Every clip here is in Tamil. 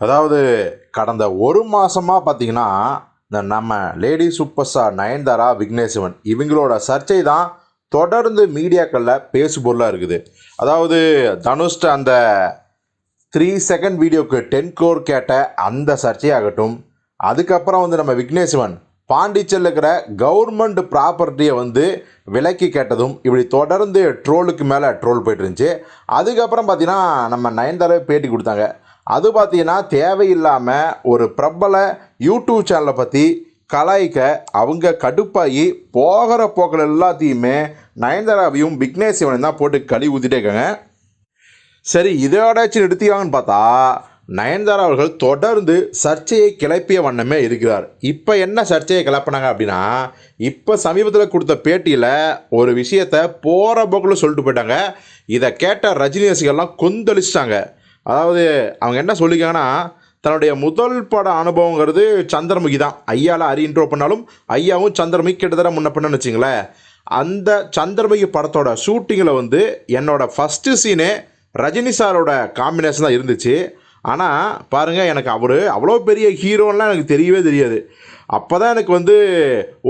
அதாவது கடந்த ஒரு மாதமாக பார்த்தீங்கன்னா இந்த நம்ம lady superstar Nayanthara Vigneshwan இவங்களோட சர்ச்சை தான் தொடர்ந்து மீடியாக்களில் பேசுபொருளாக இருக்குது. அதாவது தனுஷ்ட அந்த த்ரீ செகண்ட் வீடியோக்கு டென் கோர் கேட்ட அந்த சர்ச்சையாகட்டும் அதுக்கப்புறம் வந்து நம்ம விக்னேஸ்வன் பாண்டிச்சேரியில் இருக்கிற கவர்மெண்ட் ப்ராப்பர்ட்டியை வந்து விலைக்கு கேட்டதும் இப்படி தொடர்ந்து ட்ரோலுக்கு மேலே ட்ரோல் போயிட்டு இருந்துச்சு. அதுக்கப்புறம் பார்த்தீங்கன்னா நம்ம நயன்தாராவே பேட்டி கொடுத்தாங்க. அது பார்த்தீங்கன்னா தேவையில்லாமல் ஒரு பிரபல யூடியூப் சேனலை பற்றி கலாய்க்க அவங்க கடுப்பாகி போகிற போக்கில் எல்லாத்தையுமே நயன்தாராவையும் விக்னேஸ்வரன் தான் போட்டு கழி ஊற்றிட்டே இருக்காங்க. சரி இதோடாச்சும் நிறுத்தியாங்கன்னு பார்த்தா நயன்தாரா அவர்கள் தொடர்ந்து சர்ச்சையை கிளப்பிய வண்ணமே இருக்கிறார். இப்போ என்ன சர்ச்சையை கிளப்பினாங்க அப்படின்னா இப்போ சமீபத்தில் கொடுத்த பேட்டியில் ஒரு விஷயத்த போகிற போக்கில் சொல்லிட்டு போயிட்டாங்க. இதை கேட்ட ரஜினி ரசிகர்லாம் கொந்தளிச்சிட்டாங்க. அதாவது அவங்க என்ன சொல்லியிருக்காங்கன்னா தன்னுடைய முதல் பட அனுபவங்கிறது சந்திரமுகி தான். ஐயாவில் அரி இன்ட்ரோ பண்ணாலும் ஐயாவும் சந்திரமுகி கிட்டத்தட்ட முன்ன பண்ணன்னு வச்சிங்களேன் அந்த சந்திரமுகி படத்தோட ஷூட்டிங்கில் வந்து என்னோடய ஃபஸ்ட்டு சீனே ரஜினி சாரோட காம்பினேஷன் தான் இருந்துச்சு. ஆனால் பாருங்கள் எனக்கு அவர் அவ்வளோ பெரிய ஹீரோலாம் எனக்கு தெரியவே தெரியாது. அப்போ தான் எனக்கு வந்து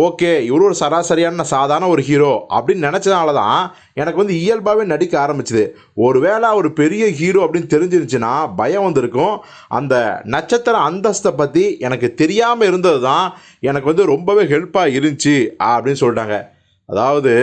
ஓகே இவ்வளோ ஒரு சராசரியான சாதாரண ஒரு ஹீரோ அப்படின்னு நினச்சதுனால தான் எனக்கு வந்து இயல்பாகவே நடிக்க ஆரம்பிச்சுது. ஒருவேளை அவர் பெரிய ஹீரோ அப்படின்னு தெரிஞ்சிருந்துச்சுன்னா பயம் வந்திருக்கும். அந்த நட்சத்திர அந்தஸ்தை பற்றி எனக்கு தெரியாமல் இருந்தது தான் எனக்கு வந்து ரொம்பவே ஹெல்ப்பாக இருந்துச்சு அப்படின்னு சொல்லிட்டாங்க அதாவது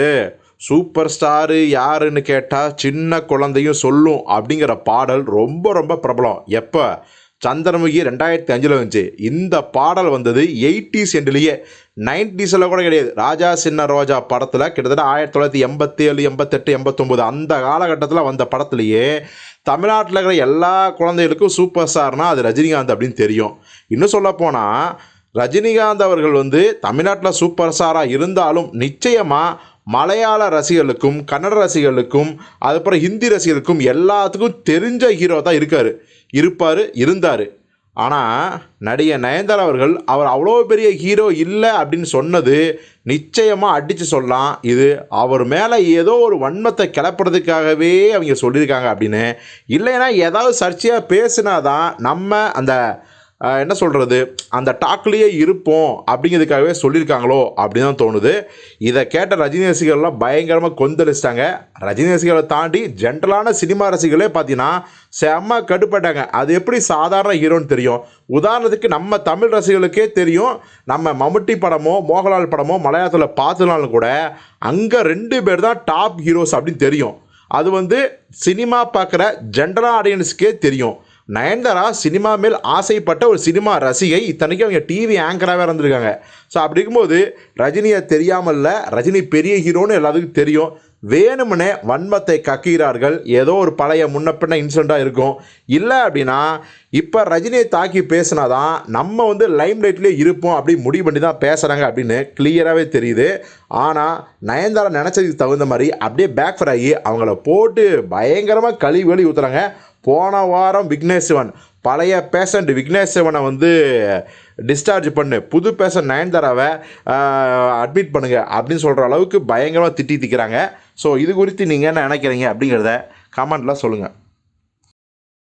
சூப்பர் ஸ்டாரு யாருன்னு கேட்டால் சின்ன குழந்தையும் சொல்லும் அப்படிங்கிற பாடல் ரொம்ப ரொம்ப பிரபலம். எப்போ? சந்திரமுகி ரெண்டாயிரத்தி அஞ்சில் வந்துச்சு இந்த பாடல் வந்தது எயிட்டிஸ் எண்ட்லேயே. நைன்டிஸில் கூட கிடையாது. ராஜா சின்ன ரோஜா படத்தில் கிட்டத்தட்ட ஆயிரத்தி தொள்ளாயிரத்தி எண்பத்தேழு எண்பத்தெட்டு எண்பத்தொம்போது அந்த காலகட்டத்தில் வந்த படத்துலேயே தமிழ்நாட்டில் இருக்கிற எல்லா குழந்தைகளுக்கும் சூப்பர் ஸ்டார்னால் அது ரஜினிகாந்த் அப்படின்னு தெரியும். இன்னும் சொல்லப்போனால் ரஜினிகாந்த் அவர்கள் வந்து தமிழ்நாட்டில் சூப்பர் ஸ்டாராக இருந்தாலும் நிச்சயமாக மலையாள ரசிகர்களுக்கும் கன்னட ரசிகர்களுக்கும் அதுக்கப்புறம் ஹிந்தி ரசிகர்களுக்கும் எல்லாத்துக்கும் தெரிஞ்ச ஹீரோ தான் இருக்கார். இருப்பார் இருந்தார். ஆனால் நடிகர் நயன்தாரா அவர்கள் அவர் அவ்வளோ பெரிய ஹீரோ இல்லை அப்படின்னு சொன்னது நிச்சயமாக அடித்து சொல்லலாம். இது அவர் மேலே ஏதோ ஒரு வன்மத்தை கிளப்புறதுக்காகவே அவங்க சொல்லியிருக்காங்க அப்படின்னு. இல்லைன்னா ஏதாவது சர்ச்சையாக பேசினா தான் நம்ம அந்த என்ன சொல்கிறது அந்த டாக்லேயே இருப்போம் அப்படிங்கிறதுக்காகவே சொல்லியிருக்காங்களோ அப்படின்னு தான் தோணுது. இதை கேட்ட ரஜினி ரசிகர்கள்லாம் பயங்கரமாக கொந்தளிச்சிட்டாங்க. ரஜினி ரசிகர்களை தாண்டி ஜென்ரலான சினிமா ரசிகர்களே பார்த்தீங்கன்னா செம்ம கடுப்பட்டாங்க. அது எப்படி சாதாரண ஹீரோன்னு தெரியும். உதாரணத்துக்கு நம்ம தமிழ் ரசிகர்களுக்கே தெரியும். நம்ம மம்முட்டி படமோ மோகன்லால் படமோ மலையாளத்தில் பார்த்துனாலும் கூட அங்கே ரெண்டு பேர் தான் டாப் ஹீரோஸ் அப்படின்னு தெரியும். அது வந்து சினிமா பார்க்குற ஜென்ரல் ஆடியன்ஸுக்கே தெரியும். நயன்தாரா சினிமா மேல் ஆசைப்பட்ட ஒரு சினிமா ரசிகை. இத்தனைக்கும் அவங்க டிவி ஆங்கராகவே இருந்திருக்காங்க ஸோ அப்படி இருக்கும்போது ரஜினியை தெரியாமல்ல ரஜினி பெரிய ஹீரோன்னு எல்லாத்துக்கும் தெரியும். வேணும்னே வன்மத்தை கக்குகிறார்கள் ஏதோ ஒரு பழைய முன்ன பின்ன இன்சிடெண்ட்டாக இருக்கும். இல்லை அப்படின்னா இப்போ ரஜினியை தாக்கி பேசினாதான் நம்ம வந்து லைம் லைட்லேயே இருப்போம் அப்படி முடிவு பண்ணி தான் பேசுகிறாங்க அப்படின்னு கிளியராகவே தெரியுது. ஆனால் நயன்தாரா நினச்சதுக்கு தகுந்த மாதிரி அப்படியே பேக் ஃபர் ஆகி அவங்கள போட்டு பயங்கரமாக கழுவி வழி ஊற்றுறாங்க போன வாரம் விக்னேஸ்வன் பழைய பேஷண்ட் சிவனை வந்து டிஸ்சார்ஜ் பண்ணு. புது பேஷண்ட் நயன்தாராவை அட்மிட் பண்ணுங்க அப்படின்னு சொல்கிற அளவுக்கு பயங்கரமாக திட்டி திக்கிறாங்க. ஸோ இது குறித்து நீங்கள் என்ன நினைக்கிறீங்க அப்படிங்கிறத கமெண்ட்டில் சொல்லுங்கள்